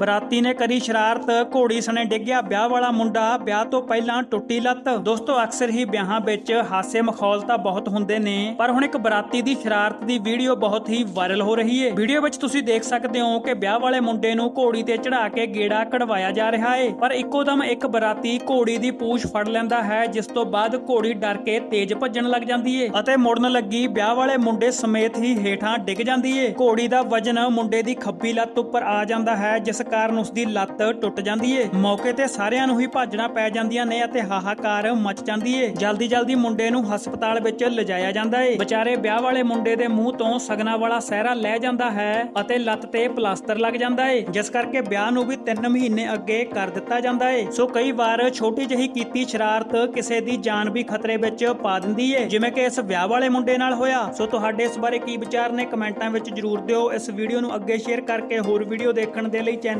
ਬਰਾਤੀ ਨੇ ਕਰੀ ਸ਼ਰਾਰਤ, ਘੋੜੀ ਸਣੇ ਡਿੱਗਿਆ, ਵਿਆਹ ਵਾਲਾ ਮੁੰਡਾ ਵਿਆਹ ਤੋਂ ਪਹਿਲਾਂ ਟੁੱਟੀ ਲੱਤ। ਦੋਸਤੋ, ਅਕਸਰ ਹੀ ਵਿਆਹਾਂ ਵਿੱਚ ਹਾਸੇ ਮਖੌਲ ਤਾਂ ਬਹੁਤ ਹੁੰਦੇ ਨੇ, ਪਰ ਹੁਣ ਇੱਕ ਬਰਾਤੀ ਦੀ ਸ਼ਰਾਰਤ ਦੀ ਵੀਡੀਓ ਬਹੁਤ ਹੀ ਵਾਇਰਲ ਹੋ ਰਹੀ ਹੈ ਵੀਡੀਓ ਵਿੱਚ ਤੁਸੀਂ ਦੇਖ ਸਕਦੇ ਹੋ ਕਿ ਵਿਆਹ ਵਾਲੇ ਮੁੰਡੇ ਨੂੰ ਘੋੜੀ ਤੇ ਚੜਾ ਕੇ ਗੇੜਾ ਕਢਵਾਇਆ ਜਾ ਰਿਹਾ ਹੈ ਪਰ ਇੱਕੋ ਦਮ ਇੱਕ ਬਰਾਤੀ ਘੋੜੀ ਦੀ ਪੂਛ ਫੜ ਲੈਂਦਾ ਹੈ, ਜਿਸ ਤੋਂ ਬਾਅਦ ਘੋੜੀ ਡਰ ਕੇ ਤੇਜ਼ ਭੱਜਣ ਲੱਗ ਜਾਂਦੀ ਹੈ ਅਤੇ ਮੁੜਨ ਲੱਗੀ ਵਿਆਹ ਵਾਲੇ ਮੁੰਡੇ ਸਮੇਤ ਹੀ ਹੇਠਾਂ ਡਿੱਗ ਜਾਂਦੀ ਹੈ ਘੋੜੀ ਦਾ ਵਜਨ ਮੁੰਡੇ ਦੀ ਖੱਬੀ ਲੱਤ ਉੱਪਰ ਆ ਜਾਂਦਾ ਹੈ, ਜਿਸ ਕਾਰਨ ਉਸ ਦੀ ਲੱਤ ਟੁੱਟ ਜਾਂਦੀ ਏ। ਮੌਕੇ ਤੇ ਸਾਰਿਆਂ ਨੂੰ ਹੀ ਭਾਜਣਾ ਪੈ ਜਾਂਦੀਆਂ ਨੇ ਅਤੇ ਹਾਹਾਕਾਰ ਮਚ ਜਾਂਦੀ ਹੈ ਜਲਦੀ ਜਲਦੀ ਮੁੰਡੇ ਨੂੰ ਹਸਪਤਾਲ ਵਿੱਚ ਲਿਜਾਇਆ ਜਾਂਦਾ ਹੈ ਵਿਚਾਰੇ ਵਿਆਹ ਵਾਲੇ ਮੁੰਡੇ ਦੇ ਮੂੰਹ ਤੋਂ ਸਗਨਾ ਵਾਲਾ ਸਹਿਰਾ ਲੈ ਜਾਂਦਾ ਹੈ ਅਤੇ ਲੱਤ ਤੇ ਪਲਾਸਟਰ ਲੱਗ ਜਾਂਦਾ ਹੈ ਜਿਸ ਕਰਕੇ ਵਿਆਹ ਨੂੰ ਵੀ 3 ਮਹੀਨੇ ਅੱਗੇ ਕਰ ਦਿੱਤਾ ਜਾਂਦਾ ਏ। ਸੋ ਕਈ ਵਾਰ ਛੋਟੀ ਜਿਹੀ ਕੀਤੀ ਸ਼ਰਾਰਤ ਕਿਸੇ ਦੀ ਜਾਨ ਵੀ ਖਤਰੇ ਵਿੱਚ ਪਾ ਦਿੰਦੀ ਏ। ਜਿਵੇਂ ਕਿ ਇਸ ਵਿਆਹ ਵਾਲੇ ਮੁੰਡੇ ਨਾਲ ਹੋਇਆ। ਸੋ ਤੁਹਾਡੇ ਇਸ ਬਾਰੇ ਕੀ ਵਿਚਾਰ ਨੇ ਕਮੈਂਟਾਂ ਵਿੱਚ ਜਰੂਰ ਦਿਓ। ਇਸ ਵੀਡੀਓ ਨੂੰ ਅੱਗੇ ਸ਼ੇਅਰ ਕਰਕੇ ਹੋਰ ਵੀਡੀਓ ਦੇਖਣ ਦੇ ਲਈ ਚੈਨਲ